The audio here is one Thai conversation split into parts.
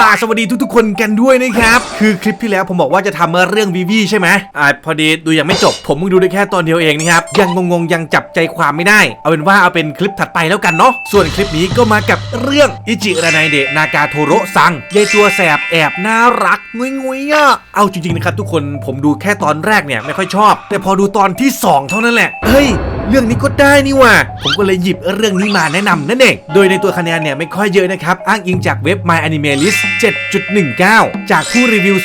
ล่ะสวัสดีทุกๆคนกันด้วยนะครับ คือคลิปที่แล้วผมบอกว่าจะทำเรื่องวีวีใช่ไหมอ่าพอดีดูยังไม่จบ ผมมึงดูได้แค่ตอนเดียวเองนะครับ ยังงงๆยังจับใจความไม่ได้ เอาเป็นว่าเอาเป็นคลิปถัดไปแล้วกันเนาะ ส่วนคลิปนี้ก็มากับเรื่องอิจิรานายเดะนากาโทโรซังยายตัวแสบแอบน่ารักงุยงุยอะเอาจริงๆนะครับทุกคนผมดูแค่ตอนแรกเนี่ยไม่ค่อยชอบ แต่พอดูตอนที่สองเท่านั้นแหละเฮ้ย เรื่องนี้ก็ได้นี่ว่า ผมก็เลยหยิบเรื่องนี้มาแนะนำนั่นเอง โดยในตัวคะแนนเนี่ยไม่ค่อยเยอะนะครับ อ้างอิงจากเว็บ My Anime List 7.19 จากผู้รีวิว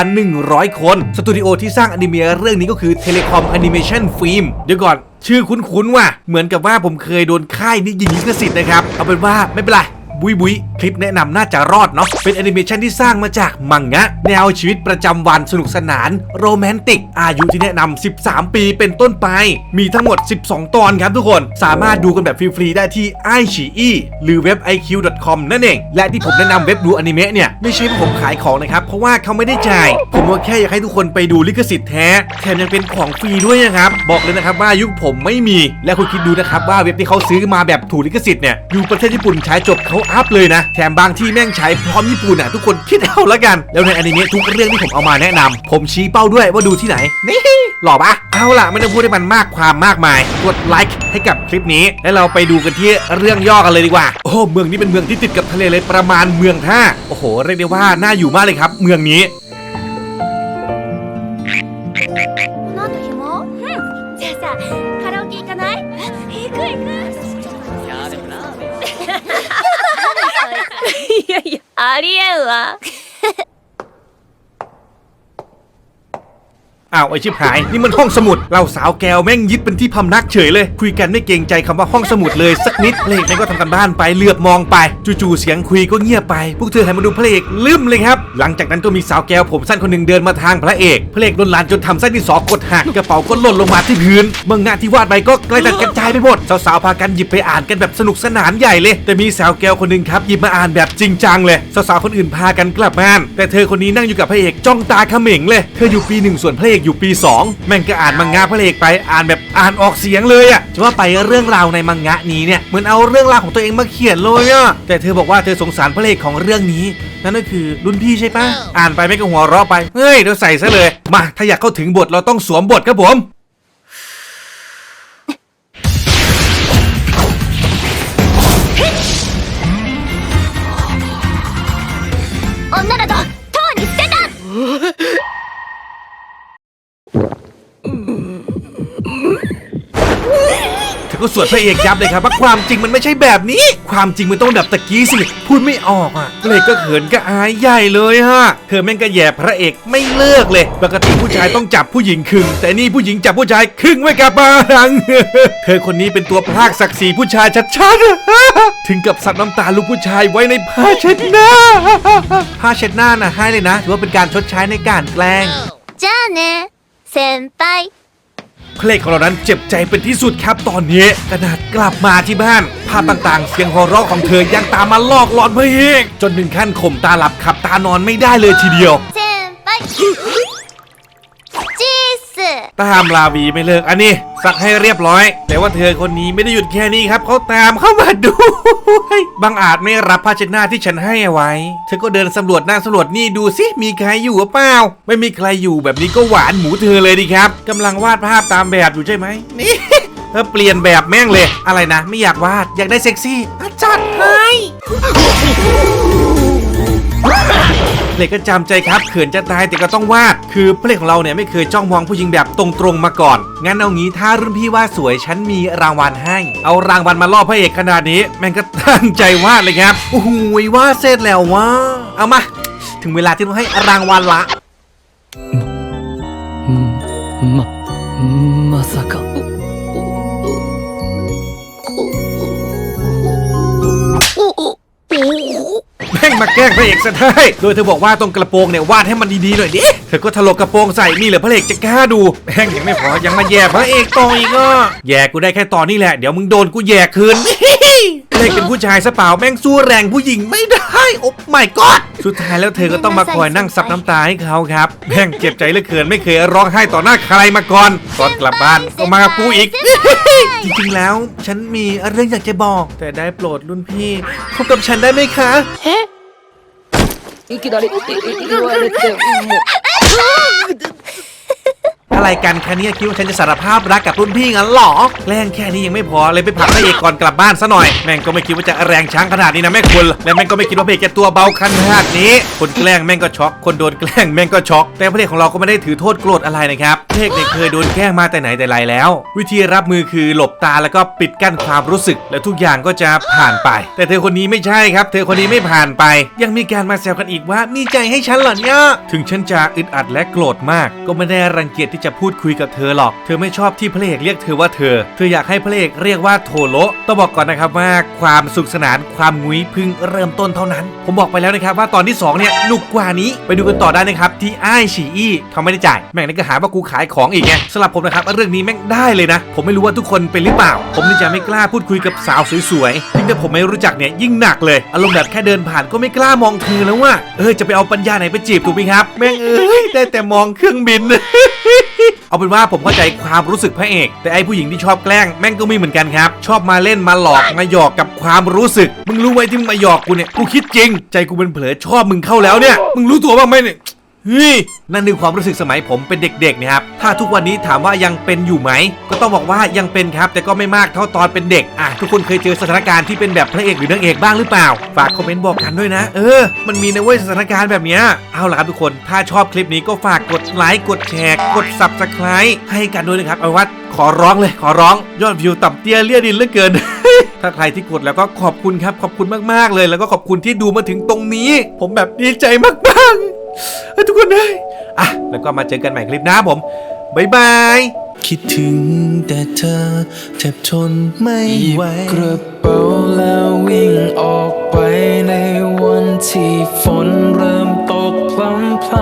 28,100 คน สตูดิโอที่สร้างอนิเมะเรื่องนี้ก็คือ Telecom Animation Film เดี๋ยวก่อน ชื่อคุ้นๆว่ะ เหมือนกับว่าผมเคยโดนค่ายนี้ยิงลิขสิทธิ์นะครับ เอาเป็นว่าไม่เป็นไร บุยบุยคลิปแนะนำน่าจะรอดเนาะเป็นแอนิเมชันที่สร้างมาจากมังงะ แนวชีวิตประจำวันสนุกสนานโรแมนติก อายุที่แนะนำ13 ปีเป็นต้นไป มีทั้งหมด 12 ตอนครับทุกคนสามารถดูกันแบบฟรีๆได้ที่ i อ e หรือเว็บ iq.com นั่นเอง และที่ผมแนะนำเว็บดูอนิเมะเนี่ยไม่ใช่ว่าผมขายของนะครับ เพราะว่าเขาไม่ได้จ่าย ผมก็แค่อยากให้ทุกคนไปดูลิขสิทธิ์แท้แถมยังเป็นของฟรีด้วยนะครับ บอกเลยนะครับว่ายุคผมไม่มี และคุณคิดดูนะครับว่าเว็บที่เขาซื้อมาแบบถูกลิขสิทธิ์เนี่ยอยู่ประเทศญี่ปุ่นใช้จบเขาอัพเลยนะแถมบางที่แม่งใช้พร้อมญี่ปุ่นอะทุกคนคิดเอาละกัน แล้วในอนิเมะทุกเรื่องที่ผมเอามาแนะนำผมชี้เป้าด้วยว่าดูที่ไหน นี่หล่อปะเอาล่ะไม่ต้องพูดให้มันมากความมากมาย กดไลค์ให้กับคลิปนี้ แล้วเราไปดูกันที่เรื่องย่อกันเลยดีกว่า โอ้เมืองนี้เป็นเมืองที่ติดกับทะเลเลยประมาณเมืองท่าโอ้โหเรียกได้ว่าน่าอยู่มากเลยครับ เมืองนี้ ありえんわ อ้าวไอชิบหาย นี่มันห้องสมุด เราสาวแก้วแม่งยึดเป็นที่พำนักเฉยเลย คุยกันไม่เกรงใจคำว่าห้องสมุดเลยสักนิดเพลงนั้นก็ทำกันบ้านไปเหลือบมองไป จู่ๆเสียงคุยก็เงียบไป พวกเธอหันมาดูพระเอกลืมเลยครับ หลังจากนั้นก็มีสาวแก้วผมสั้นคนหนึ่งเดินมาทางพระเอกพระเอกโดนลานจนทำเส้นที่สอกดหักกระเป๋าก็หล่นลงมาที่พื้นเมืองงานที่วาดไปก็กระจัดกระจายไปหมดสาวๆพากันหยิบไปอ่านกันแบบสนุกสนานใหญ่เลย แต่มีสาวแก้วคนหนึ่งครับหยิบมาอ่านแบบจริงจังเลยสาวๆคนอื่นพากันกลับบ้าน แต่เธอคนนี้นั่งอยู่กับพระเอกจ้องตาเขม็งเลยเธออยู่ปีหนึ่งส่วนพระเอกอยู่ปีสองแม่งก็อ่านมังงะพระเอกไปอ่านแบบอ่านออกเสียงเลยอะจะว่าไปเรื่องราวในมังงะนี้เนี่ยเหมือนเอาเรื่องราวของตัวเองมาเขียนเลยอะแต่เธอบอกว่าเธอสงสารพระเอกของเรื่องนี้ นั่นก็คือรุ่นพี่ใช่ปะอ่านไปไม่ก็หัวเราะไป เฮ้ยเดี๋ยวใส่ซะเลย มา ถ้าอยากเข้าถึงบทเราต้องสวมบทครับผม女 สวดพระเอกยับเลยครับว่าความจริงมันไม่ใช่แบบนี้ ความจริงมันต้องแบบตะกี้สิ พูดไม่ออกอ่ะพระเอกก็เขินก็อายใหญ่เลยฮะ เธอแม่งก็แย่พระเอกไม่เลิกเลย ปกติผู้ชายต้องจับผู้หญิงครึ่ง แต่นี่ผู้หญิงจับผู้ชายครึ่งไว้กับบัง เธอคนนี้เป็นตัวพรากศักดิ์ศรีผู้ชายชัดๆ ถึงกับสับน้ำตาลูกผู้ชายไว้ในผ้าเช็ดหน้า ผ้าเช็ดหน้านะให้เลยนะถือว่าเป็นการชดใช้ในการแกล้ง じゃあね先輩 เพลงของเรานั้นเจ็บใจเป็นที่สุดครับตอนนี้ขนาดกลับมาที่บ้าน ภาพต่างๆ เสียงหอวเราของเธอยังตามมาลอกหลอนเพื่อเองจนถึงขั้นข่มตาหลับขับตานอนไม่ได้เลยทีเดียว ตามลาวีไม่เลิกอันนี้สักให้เรียบร้อย แต่ว่าเธอคนนี้ไม่ได้หยุดแค่นี้ครับเขาตามเข้ามาดูบางอาจไม่รับผ้าเช็ดหน้าที่ฉันให้เอาไว้ เธอก็เดินสำรวจหน้าสำรวจนี่ดูสิมีใครอยู่หรือเปล่าไม่มีใครอยู่แบบนี้ก็หวานหมูเธอเลยดีครับกำลังวาดภาพตามแบบอยู่ใช่ไหมนี่เธอเปลี่ยนแบบแม่งเลย อะไรนะ ไม่อยากวาดอยากได้เซ็กซี่อะจัดให้ เด็กก็จำใจครับเขินจะตายแต่ก็ต้องวาด คือเพละเอกของเราเนี่ยไม่เคยจ้องมองผู้หญิงแบบตรงๆมาก่อน งั้นเอางี้ถ้ารุ่นพี่วาดสวยฉันมีรางวัลให้ เอารางวัลมาล่อพระเอกขนาดนี้แม่งก็ตั้งใจวาดเลยครับโอ้โหวาดเสร็จแล้ววะเอามา ถึงเวลาที่ต้องให้รางวัลละมาさか มาแกล้งพระเอกซะได้โดยเธอบอกว่าตรงกระโปรงเนี่ยวาดให้มันดีๆหน่อยดิเธอก็ถลกกระโปรงใส่นี่เหรอพระเอกจะกล้าดูแม่งยังไม่พอยังมาแย่พระเอกต่ออีกอะแย่กูได้แค่ตอนนี้แหละเดี๋ยวมึงโดนกูแย่คืนพระเอกเป็นผู้ชายซะเปล่าแม่งสู้แรงผู้หญิงไม่ได้โอ้ไม่กอดสุดท้ายแล้วเธอก็ต้องมาคอยนั่งซับน้ำตาให้เขาครับแม่งเจ็บใจเหลือเกินไม่เคยร้องไห้ต่อหน้าใครมาก่อนตอนกลับบ้านก็มากับกูอีก จริงๆแล้ว ฉันมีเรื่องอยากจะบอก แต่ได้โปรดรุ่นพี่พบกับฉันได้ไหมคะ いきなりいい言われても อะไรกันแค่นี้คิดว่าฉันจะสารภาพรักกับรุ่นพี่งั้นหรอแกล้งแค่นี้ยังไม่พอเลยไปผลักพระเอกก่อนกลับบ้านซะหน่อยแม่งก็ไม่คิดว่าจะแรงช้างขนาดนี้นะแม่คุณและแม่งก็ไม่คิดว่าพระเอกจะตัวเบาขนาดนี้ คนแกล้งแม่งก็ช็อกคนโดนแกล้งแม่งก็ช็อก แต่พระเอกของเราก็ไม่ได้ถือโทษโกรธอะไรนะครับพระเอกเนี่ยเคยโดนแกล้งมาแต่ไหนแต่ไรแล้ว วิธีรับมือคือหลบตาแล้วก็ปิดกั้นความรู้สึก แล้วทุกอย่างก็จะผ่านไป แต่เธอคนนี้ไม่ใช่ครับ เธอคนนี้ไม่ผ่านไป ยังมีการมาแซวกันอีกว่ามีใจให้ฉันเหรอเนี่ยถึงฉันจะอึดอัดและโกรธมาก ก็ไม่ได้รังเกียจที่จะพูดคุยกับเธอหรอก เธอไม่ชอบที่พระเอกเรียกเธอว่าเธอ เธออยากให้พระเอกเรียกว่าโทโระต้องบอกก่อนนะครับว่าความสุขสนานความงุ้ยพึ่งเริ่มต้นเท่านั้น ผมบอกไปแล้วนะครับว่าตอนที่สองเนี่ยหนุกกว่านี้ไปดูกันต่อได้นะครับที่ไอฉีอี้เขาไม่ได้จ่ายแม่งนี่ก็หาว่ากูขายของอีกไงสำหรับผมนะครับเรื่องนี้แม่งได้เลยนะ ผมไม่รู้ว่าทุกคนเป็นหรือเปล่า ผมนี่จะไม่กล้าพูดคุยกับสาวสวยๆยิ่งถ้าผมไม่รู้จักเนี่ยยิ่งหนักเลยอารมณ์แบบแค่เดินผ่านก็ไม่กล้ามองเธอแล้วว่าเออจะไปเอาปัญญาไหนไปจีบถูกไหมครับ แม่งเอ้ยได้แต่มองเครื่องบินเอาเป็นว่าผมเข้าใจความรู้สึกพระเอก แต่ไอผู้หญิงที่ชอบแกล้งแม่งก็มีเหมือนกันครับ ชอบมาเล่นมาหลอกมาหยอกกับความรู้สึก มึงรู้ไหมที่มึงมาหยอกกูเนี่ยกูคิดจริง ใจกูเป็นเผลอชอบมึงเข้าแล้วเนี่ยมึงรู้ตัวบ้างไหมเนี่ย เฮ้ยนั่นคือความรู้สึกสมัยผมเป็นเด็กๆนะครับ ถ้าทุกวันนี้ถามว่ายังเป็นอยู่ไหม ก็ต้องบอกว่ายังเป็นครับ แต่ก็ไม่มากเท่าตอนเป็นเด็ก อะ ทุกคนเคยเจอสถานการณ์ที่เป็นแบบพระเอกหรือนางเอกบ้างหรือเปล่า ฝากคอมเมนต์บอกกันด้วยนะ เออ มันมีนะเว้ยสถานการณ์แบบเนี้ย เอาล่ะครับทุกคน ถ้าชอบคลิปนี้ก็ฝากกดไลค์ กดแชร์ กด subscribe ให้กันด้วยนะครับ เอาว่าขอร้องเลย ขอร้อง ยอดวิวต่ำเตี้ยเลี่ยดินเหลือเกินถ้าใครที่กดแล้วก็ขอบคุณครับ ขอบคุณมากๆเลย แล้วก็ขอบคุณที่ดูมาถึงตรงนี้ ผมแบบดีใจมากๆ เฮ้ทุกคนเลยอะแล้วก็มาเจอกันใหม่คลิปหน้าผมบายบายคิดถึงแต่เธอแทบทนไม่ไหวกระเป๋าแล้ววิ่งออกไปในวันที่ฝนเริ่มตกพลำพล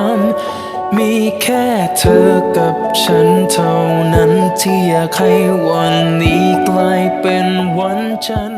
ำมีแค่เธอกับฉันเท่านั้นที่อยากให้วันนี้กลายเป็นวันจันทร์